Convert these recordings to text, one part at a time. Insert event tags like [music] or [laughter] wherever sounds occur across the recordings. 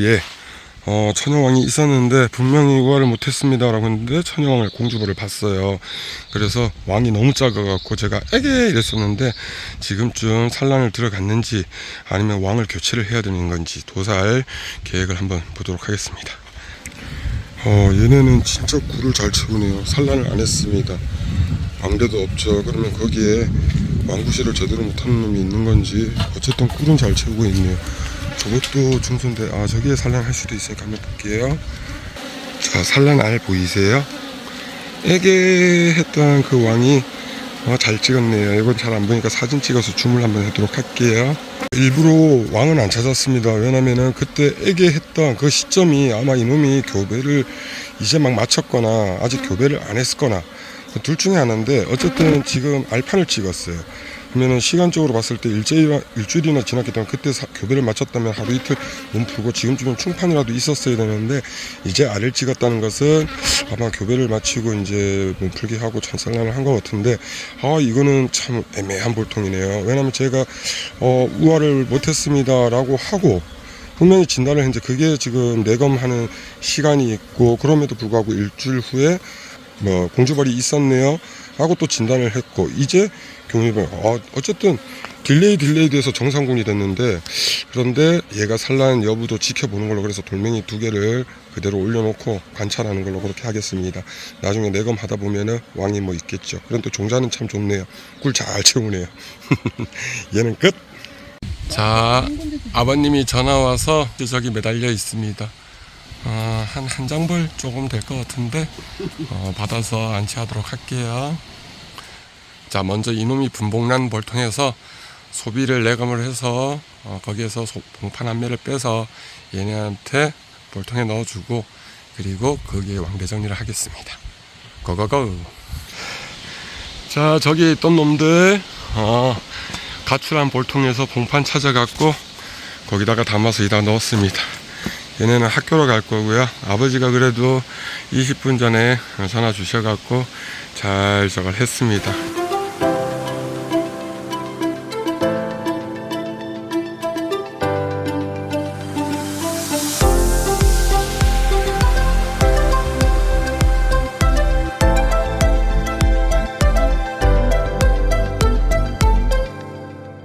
예. 어, 천여왕이 있었는데 분명히 우화를 못했습니다라고 했는데 천여왕을 공주벌을 봤어요. 그래서 왕이 너무 작아갖고 제가 에게 이랬었는데 지금쯤 산란을 들어갔는지 아니면 왕을 교체를 해야 되는 건지 도살 계획을 한번 보도록 하겠습니다. 어, 얘네는 진짜 굴을 잘 채우네요. 산란을 안 했습니다. 왕대도 없죠. 그러면 거기에 왕구실을 제대로 못하는 놈이 있는 건지 어쨌든 꿀은 잘 채우고 있네요. 저것도 중소인데 아 저기에 산란할 수도 있으니까 한번 볼게요. 자 산란 알 보이세요? 에게 했던 그 왕이 어, 잘 찍었네요. 이건 잘 안 보니까 사진 찍어서 줌을 한번 하도록 할게요. 일부러 왕은 안 찾았습니다. 왜냐면은 그때 에게 했던 그 시점이 아마 이놈이 교배를 이제 막 마쳤거나 아직 교배를 안 했거나 그둘 중에 하나인데 어쨌든 지금 알판을 찍었어요. 그러면은 시간적으로 봤을 때 일주일, 일주일이나 지났기 때문에 그때 사- 교배를 마쳤다면 하루 이틀 몸 풀고 지금쯤은 충판이라도 있었어야 되는데 이제 알을 찍었다는 것은 아마 교배를 마치고 이제 몸 풀기 하고 찬산란을 한 것 같은데 아 이거는 참 애매한 볼통이네요. 왜냐면 제가 어, 우화를 못했습니다라고 하고 분명히 진단을 했는데 그게 지금 내검하는 시간이 있고 그럼에도 불구하고 일주일 후에 뭐 공주벌이 있었네요 하고 또 진단을 했고 이제 경유벌 어, 어쨌든 딜레이 딜레이 돼서 정상군이 됐는데 그런데 얘가 산란 여부도 지켜보는 걸로 그래서 돌멩이 두 개를 그대로 올려놓고 관찰하는 걸로 그렇게 하겠습니다. 나중에 내검 하다 보면은 왕이 뭐 있겠죠. 그런데 종자는 참 좋네요. 꿀 잘 채우네요. [laughs] 얘는 끝. 자, 아버님이 전화 와서 저기 매달려 있습니다. 어, 한, 한 장벌 조금 될 것 같은데, 어, 받아서 안치하도록 할게요. 자, 먼저 이놈이 분봉난 벌통에서 소비를 내감을 해서, 어, 거기에서 소- 봉판 한 매를 빼서 얘네한테 벌통에 넣어주고, 그리고 거기에 왕대 정리를 하겠습니다. 고고고. 자, 저기 있던 놈들, 어, 가출한 볼통에서 봉판 찾아갖고 거기다가 담아서 이다 넣었습니다. 얘네는 학교로 갈 거고요. 아버지가 그래도 20분 전에 전화 주셔갖고 잘 저걸 했습니다.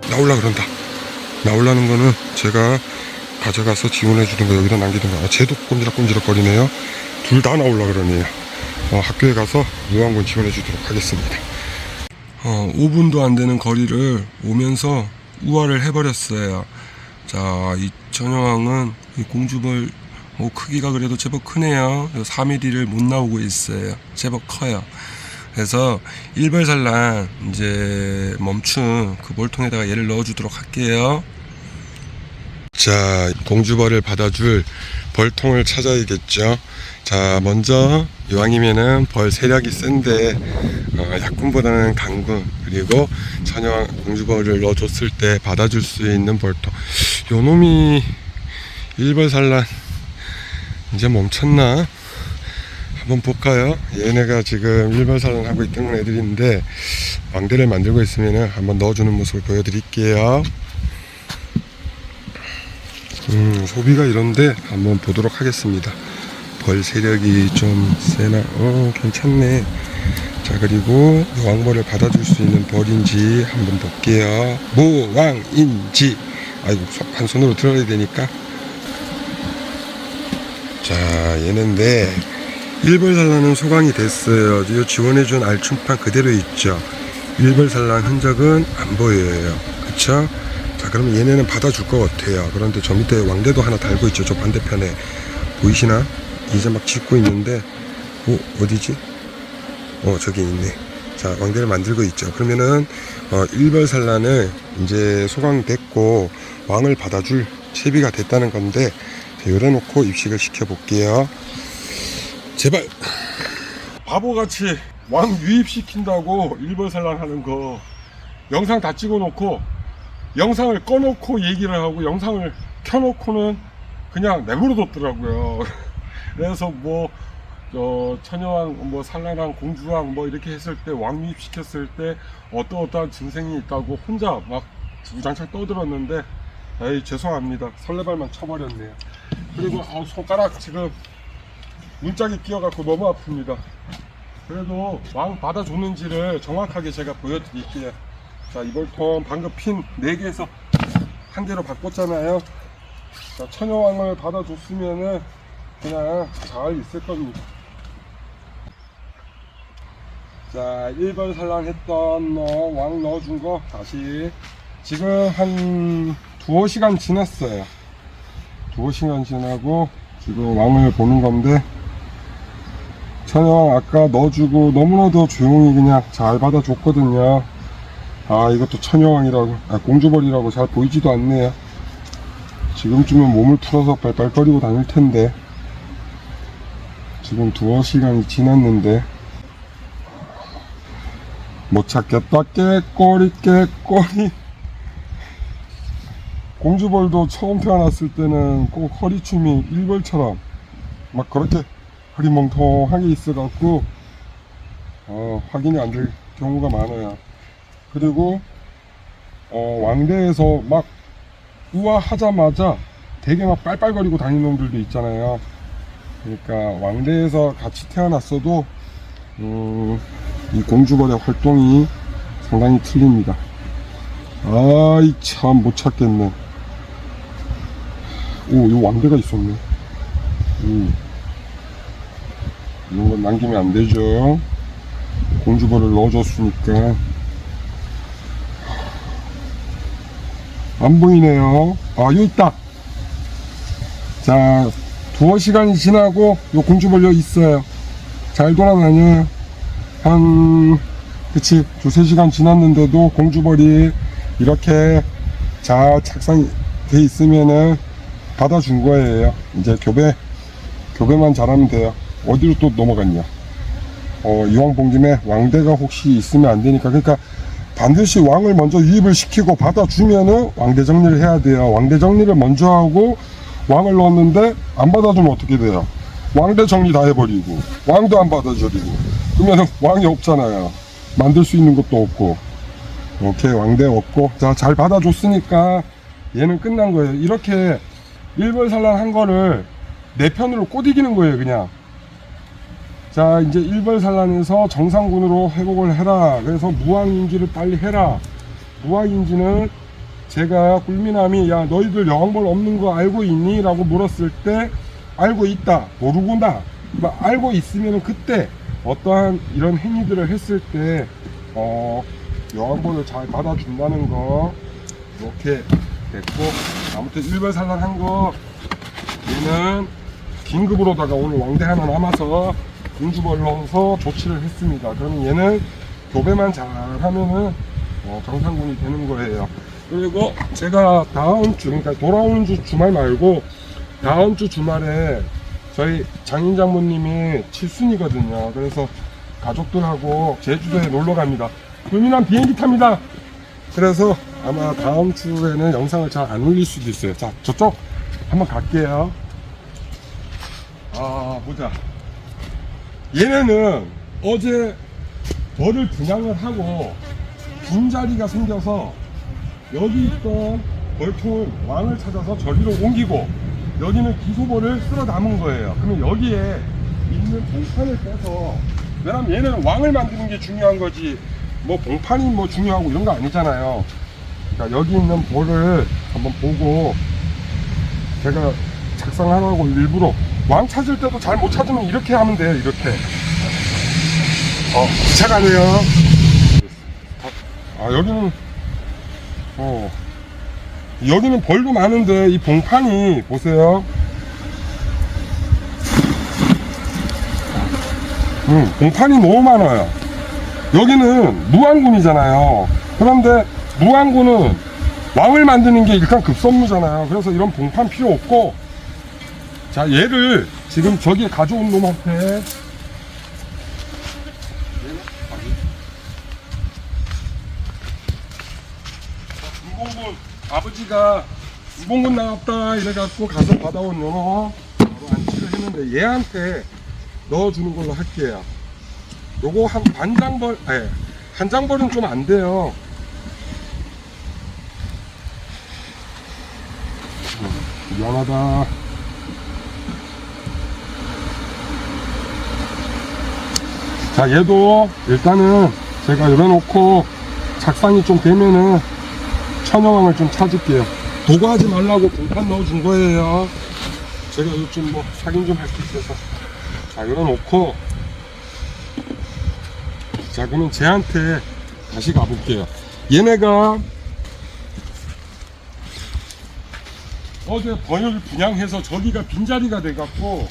나올라 그런다. 나올라는 거는 제가 가져가서 지원해 주는 거 여기다 남기는 거. 아, 쟤도 꼼지락꼼지락 거리네요. 둘 다 나올라 그러네요. 어, 학교에 가서 요한권 지원해 주도록 하겠습니다. 어, 5분도 안 되는 거리를 오면서 우화를 해버렸어요. 자, 이 전여왕은 이 공주벌 어, 크기가 그래도 제법 크네요. 4mm를 못 나오고 있어요. 제법 커요. 그래서 일벌산란 이제 멈춘 그 볼통에다가 얘를 넣어주도록 할게요. 자, 공주벌을 받아줄 벌통을 찾아야겠죠. 자, 먼저 이왕이면은 벌 세력이 센데 어, 약군보다는 강군 그리고 천여 공주벌을 넣어줬을 때 받아줄 수 있는 벌통. 요 놈이 일벌산란 이제 멈췄나? 한번 볼까요? 얘네가 지금 일벌산란 하고 있던 애들인데 왕대를 만들고 있으면 한번 넣어주는 모습을 보여드릴게요. 음, 소비가 이런데 한번 보도록 하겠습니다. 벌 세력이 좀 세나, 어, 괜찮네. 자, 그리고 왕벌을 받아줄 수 있는 벌인지 한번 볼게요. 모왕인지. 아이고, 소- 한 손으로 들어야 되니까. 자, 얘는데, 일벌산란은 소강이 됐어요. 이 지원해준 알춤판 그대로 있죠. 일벌산란 흔적은 안 보여요. 그쵸? 자, 그러면 얘네는 받아줄 것 같아요. 그런데 저 밑에 왕대도 하나 달고 있죠. 저 반대편에. 보이시나? 이제 막 짓고 있는데, 어, 어디지? 어, 저기 있네. 자, 왕대를 만들고 있죠. 그러면은, 어, 일벌산란을 이제 소강됐고, 왕을 받아줄 채비가 됐다는 건데, 자, 열어놓고 입식을 시켜볼게요. 제발! 바보같이 왕 유입시킨다고 일벌산란 하는 거, 영상 다 찍어놓고, 영상을 꺼놓고 얘기를 하고 영상을 켜놓고는 그냥 내버려뒀더라고요. [laughs] 그래서 뭐, 어, 처녀왕, 뭐, 산란왕, 공주왕, 뭐, 이렇게 했을 때, 왕유입 시켰을 때, 어떠어떠한 증상이 있다고 혼자 막 주장창 떠들었는데, 에이, 죄송합니다. 설레발만 쳐버렸네요. 그리고 아, 손가락 지금 문짝이 끼어갖고 너무 아픕니다. 그래도 왕 받아줬는지를 정확하게 제가 보여드릴게요. 자, 이볼통 방금 핀 4개에서 한 개로 바꿨잖아요. 자, 처녀왕을 받아줬으면은 그냥 잘 있을 겁니다. 자, 1번 산란했던 너, 왕 넣어준 거 다시 지금 한 두어 시간 지났어요. 두어 시간 지나고 지금 왕을 보는 건데 천여왕 아까 넣어주고 너무나도 조용히 그냥 잘 받아줬거든요. 아 이것도 천여왕이라고 아 공주벌이라고 잘 보이지도 않네요. 지금쯤은 몸을 풀어서 빨빨거리고 다닐 텐데 지금 두어 시간이 지났는데 못 찾겠다 깨꼬리 깨꼬리 공주벌도 처음 태어났을 때는 꼭 허리춤이 일벌처럼 막 그렇게 허리멍텅하게 있어갖고 어, 확인이 안 될 경우가 많아요. 그리고 어, 왕대에서 막 우아하자마자 되게 막 빨빨거리고 다니는 놈들도 있잖아요. 그러니까 왕대에서 같이 태어났어도 음, 이 공주벌의 활동이 상당히 틀립니다. 아이 참 못 찾겠네. 오, 이 왕대가 있었네. 음. 이런 건 남기면 안 되죠. 공주벌을 넣어줬으니까. 안 보이네요. 아, 여기 있다. 자, 두어 시간이 지나고 요 공주벌 여기 있어요. 잘 돌아다녀요. 한, 그치, 두세 시간 지났는데도 공주벌이 이렇게 잘 착상이 돼 있으면은 받아준 거예요. 이제 교배, 교배만 잘하면 돼요. 어디로 또 넘어갔냐. 어, 이왕 본 김에 왕대가 혹시 있으면 안 되니까. 그러니까 반드시 왕을 먼저 유입을 시키고 받아주면은 왕대 정리를 해야 돼요. 왕대 정리를 먼저 하고 왕을 넣었는데 안 받아주면 어떻게 돼요? 왕대 정리 다 해버리고 왕도 안 받아줘리고 그러면은 왕이 없잖아요. 만들 수 있는 것도 없고 오케이 왕대 없고 자 잘 받아줬으니까 얘는 끝난 거예요. 이렇게 일벌산란 한 거를 내 편으로 꼬디기는 거예요 그냥 자 이제 일벌산란에서 정상군으로 회복을 해라. 그래서 무왕인지를 빨리 해라. 무왕인지는 제가 꿀미남이 야 너희들 여왕벌 없는 거 알고 있니? 라고 물었을 때 알고 있다. 모르구나. 막 알고 있으면 그때 어떠한 이런 행위들을 했을 때 어, 여왕벌을 잘 받아준다는 거 이렇게 됐고 아무튼 일벌산란한 거 얘는 긴급으로다가 오늘 왕대 하나 남아서 공주벌 넣어서 조치를 했습니다. 그러면 얘는 교배만 잘하면은 어, 정상군이 되는 거예요. 그리고 제가 다음 주, 그러니까 돌아오는 주 주말 말고 다음 주 주말에 저희 장인 장모님이 칠순이거든요. 그래서 가족들하고 제주도에 놀러 갑니다. 불민한 비행기 탑니다. 그래서 아마 다음 주에는 영상을 잘 안 올릴 수도 있어요. 자, 저쪽 한번 갈게요. 아, 보자. 얘네는 어제 벌을 분양을 하고 빈자리가 생겨서 여기 있던 벌통을 왕을 찾아서 저기로 옮기고 여기는 기소벌을 쓸어 담은 거예요. 그러면 여기에 있는 봉판을 빼서 왜냐면 얘네는 왕을 만드는 게 중요한 거지 뭐 봉판이 뭐 중요하고 이런 거 아니잖아요. 그러니까 여기 있는 볼을 한번 보고 제가 작성하라고 일부러 왕 찾을 때도 잘 못 찾으면 이렇게 하면 돼요 이렇게. 어 기차가네요. 아 여기는 어 여기는 벌도 많은데 이 봉판이 보세요. 음, 봉판이 너무 많아요. 여기는 무안군이잖아요. 그런데 무안군은 왕을 만드는 게 일단 급선무잖아요. 그래서 이런 봉판 필요 없고, 자, 얘를 지금 저기 가져온 놈한테, 문봉군, 아버지가 문봉군 나왔다 이래갖고 가서 받아온 연어 바로 안치를 했는데 얘한테 넣어주는 걸로 할게요. 요거 한 반장벌, 아니, 한 장벌은 좀 안 돼요. 미안하다. 자 얘도 일단은 제가 열어놓고 작상이 좀 되면은 천여왕을 좀 찾을게요. 도구하지 말라고 공판 넣어준 거예요. 제가 요즘 뭐 확인 좀 할 수 있어서. 자 열어놓고 자 그러면 쟤한테 다시 가볼게요. 얘네가 어제 번역을 분양해서 저기가 빈자리가 돼갖고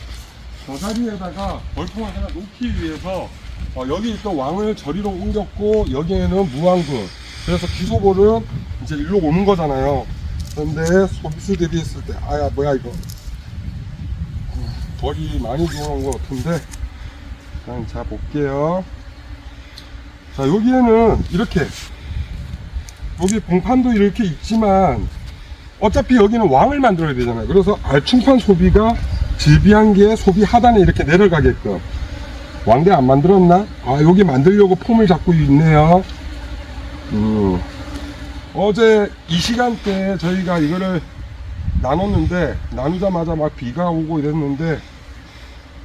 저 자리에다가 벌통을 하나 놓기 위해서 어, 여기 또 왕을 저리로 옮겼고 여기에는 무왕군 그래서 기소볼은 이제 일로 오는 거잖아요. 그런데 소비수 대비했을 때 아야 뭐야 이거. 음, 벌이 많이 들어온 것 같은데 일단 자 볼게요. 자 여기에는 이렇게 여기 봉판도 이렇게 있지만 어차피 여기는 왕을 만들어야 되잖아요. 그래서 알충판 소비가 질비한 게 소비 하단에 이렇게 내려가게끔 왕대 안 만들었나? 아 여기 만들려고 폼을 잡고 있네요. 음. 어제 이 시간대 저희가 이거를 나눴는데 나누자마자 막 비가 오고 이랬는데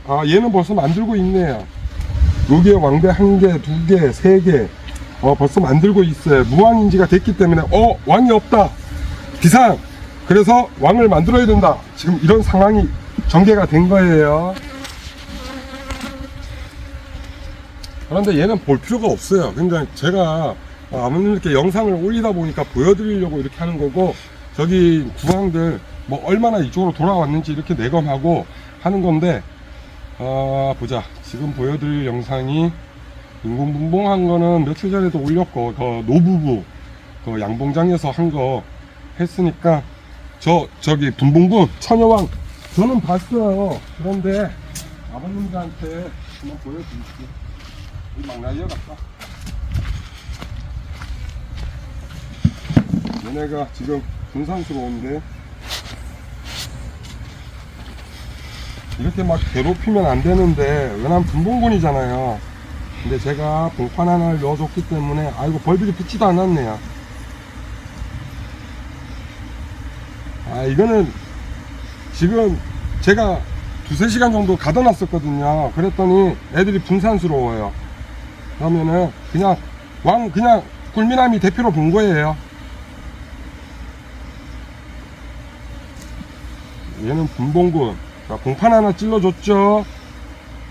아 얘는 벌써 만들고 있네요. 여기에 왕대 한 개, 두 개, 세 개. 어 벌써 만들고 있어요. 무왕인지가 됐기 때문에 어 왕이 없다. 비상! 그래서 왕을 만들어야 된다. 지금 이런 상황이 전개가 된 거예요. 그런데 얘는 볼 필요가 없어요. 그러니까 제가 이렇게 영상을 올리다 보니까 보여드리려고 이렇게 하는 거고, 저기 구황들 뭐 얼마나 이쪽으로 돌아왔는지 이렇게 내검하고 하는 건데, 아, 보자. 지금 보여드릴 영상이 인공분봉한 거는 며칠 전에도 올렸고, 그 노부부, 그 양봉장에서 한 거 했으니까 저 저기 분봉분 처녀왕 저는 봤어요. 그런데 아버님들한테 한번 보여드릴게요. 이막 날려갔다. 얘네가 지금 분산스러운데 이렇게 막 괴롭히면 안 되는데 왜냐면 분봉군이잖아요. 근데 제가 봉판 하나를 넣어줬기 때문에 아이고 벌들이 붙지도 않았네요. 아 이거는 지금 제가 두세 시간 정도 가둬 놨었거든요 그랬더니 애들이 분산스러워요 그러면은 그냥 왕 그냥 굴미남이 대표로 본 거예요. 얘는 분봉군. 자, 봉판 하나 찔러줬죠.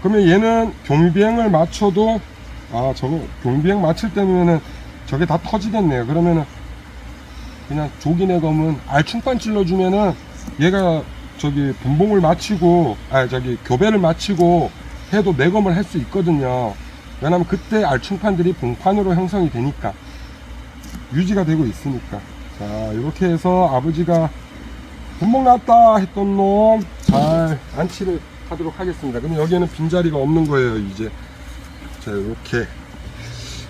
그러면 얘는 경비행을 맞춰도 아 저거 경비행 맞힐 때면은 저게 다 터지겠네요. 그러면은 그냥 조기내 검은 알충판 찔러주면은 얘가 저기 분봉을 마치고 아 저기 교배를 마치고 해도 내검을 할 수 있거든요 왜냐면 그때 알충판들이 봉판으로 형성이 되니까. 유지가 되고 있으니까. 자 이렇게 해서 아버지가 분봉 났다 했던 놈 잘 안치를 하도록 하겠습니다. 그럼 여기에는 빈자리가 없는 거예요 이제. 자 이렇게.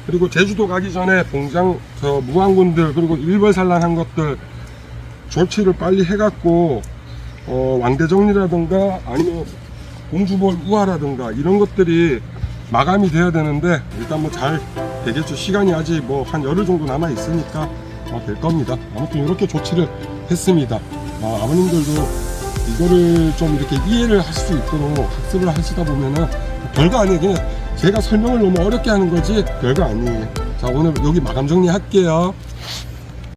그리고 제주도 가기 전에 봉장 저 무왕군들 그리고 일벌산란한 것들 조치를 빨리 해갖고 어, 왕대정리라든가 아니면 공주볼 우화라든가 이런 것들이 마감이 돼야 되는데 일단 뭐 잘 되겠죠. 시간이 아직 뭐 한 열흘 정도 남아 있으니까 어, 될 겁니다. 아무튼 이렇게 조치를 했습니다. 아, 아버님들도 이거를 좀 이렇게 이해를 할 수 있도록 학습을 하시다 보면은 별거 아니에요. 그냥 제가 설명을 너무 어렵게 하는 거지 별거 아니에요. 자 오늘 여기 마감 정리할게요